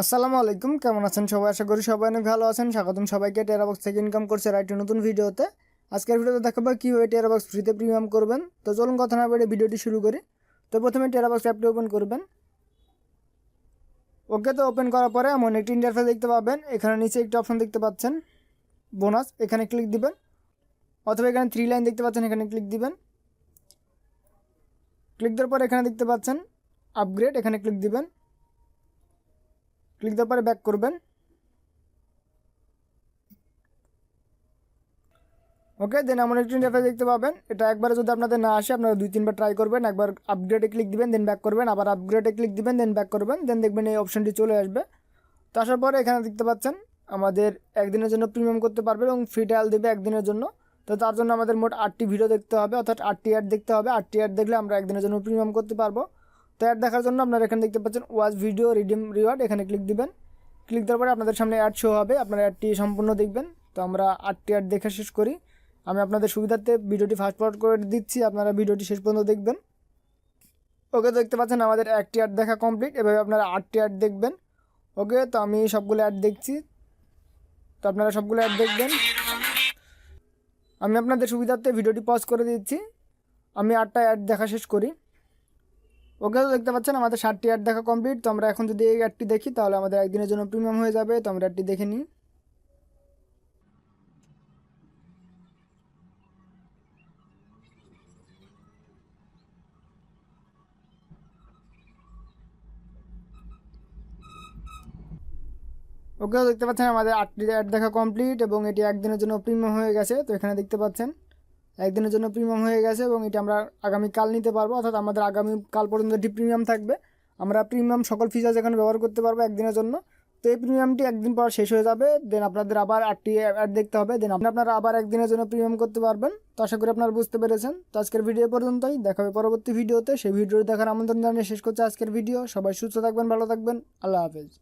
আসসালামু আলাইকুম, কেমন আছেন সবাই? আশা করি সবাই অনেক ভালো আছেন। স্বাগতম সবাইকে টেরাবক্স থেকে ইনকাম করছে রাইট নতুন ভিডিওতে। আজকের ভিডিওতে দেখাবো কীভাবে টেরাবক্স ফ্রিতে প্রিমিয়াম করবেন। তো চলুন কথা না বেড়ে ভিডিওটি শুরু করি। তো প্রথমে টেরাবক্স অ্যাপটি ওপেন করবেন। ওকে তো ওপেন করার পরে এমন একটি ইন্টারফেস দেখতে পাবেন। এখানে নিচে একটি অপশন দেখতে পাচ্ছেন। বোনাস এখানে ক্লিক দিবেন। অথবা এখানে থ্রি লাইন দেখতে পাচ্ছেন, এখানে ক্লিক দিবেন। ক্লিক দেওয়ার পর এখানে দেখতে পাচ্ছেন আপগ্রেড এখানে ক্লিক দিবেন। ক্লিক দেওয়ার পরে ব্যাক করবেন। ওকে দেন এমন একটি ইন্টারফেস দেখতে পাবেন। এটা একবারে যদি আপনাদের না আসে, আপনারা দুই, তিনবার ট্রাই করবেন। একবার আপগ্রেডে ক্লিক দিবেন দেন ব্যাক করবেন। আবার আপগ্রেডে ক্লিক দিবেন দেন ব্যাক করবেন। দেন দেখবেন এই অপশনটি চলে আসবে। তো আসার পরে এখানে দেখতে পাচ্ছেন, আমাদের একদিনের জন্য প্রিমিয়াম করতে পারবে এবং ফ্রি ট্রায়াল দেবে একদিনের জন্য। তো তার জন্য আমাদের মোট আটটি ভিডিও দেখতে হবে, অর্থাৎ আটটি অ্যাড দেখতে হবে। আটটি অ্যাড দেখলে আমরা একদিনের জন্য প্রিমিয়াম করতে পারব। তো অ্যাড দেখার জন্য আপনারা এখানে দেখতে পাচ্ছেন ওয়াজ ভিডিও রিডিম রিওয়ার্ড এখানে ক্লিক দিবেন। ক্লিক দেওয়ার পরে আপনাদের সামনে অ্যাড শো হবে, আপনারা অ্যাডটি সম্পূর্ণ দেখবেন। তো আমরা আটটি অ্যাড দেখে শেষ করি। আমি আপনাদের সুবিধার্থে ভিডিওটি ফাস্ট ফরওয়ার্ড করে দিচ্ছি, আপনারা ভিডিওটি শেষ পর্যন্ত দেখবেন। ওকে দেখতে পাচ্ছেন আমাদের একটি অ্যাড দেখা কমপ্লিট এভাবে আপনারা আটটি অ্যাড দেখবেন। ওকে, তো আমি সবগুলো অ্যাড দেখছি। তো আপনারা সবগুলো অ্যাড দেখবেন। আমি আপনাদের সুবিধার্থে ভিডিওটি পজ করে দিচ্ছি। আমি আটটা অ্যাড দেখা শেষ করি। ওকে তো দেখতে পাচ্ছেন, আমাদের ষাটটি অ্যাড দেখা কমপ্লিট তো আমরা এখন যদি এই অ্যাডটি দেখি, তাহলে আমাদের একদিনের জন্য প্রিমিয়াম হয়ে যাবে। তো আমরা অ্যাডটি দেখে নিই। ওকে তো দেখতে পাচ্ছেন, আমাদের আটটি অ্যাড দেখা কমপ্লিট এবং এটি একদিনের জন্য প্রিমিয়াম হয়ে গেছে। তো এখানে দেখতে পাচ্ছেন একদিনের জন্য প্রিমিয়াম হয়ে গেছে এবং এটা আমরা আগামী কাল নিতে পারব। অর্থাৎ আমাদের আগামী কাল পর্যন্ত এটি প্রিমিয়াম থাকবে, আমরা প্রিমিয়াম সকল ফিচার্স এখানে ব্যবহার করতে পারব একদিনের জন্য। তো এই প্রিমিয়ামটি একদিন পর শেষ হয়ে যাবে। দেন আপনাদের আবার আটটি অ্যাড দেখতে হবে। দেন আপনি, আপনারা আবার একদিনের জন্য প্রিমিয়াম করতে পারবেন। তো আশা করি আপনারা বুঝতে পেরেছেন। তো আজকের ভিডিও পর্যন্তই। দেখা হবে পরবর্তী ভিডিওতে সেই ভিডিওটি দেখার আমন্ত্রণ জানিয়ে শেষ করছে আজকের ভিডিও সবাই সুস্থ থাকবেন, ভালো থাকবেন। আল্লাহ হাফেজ।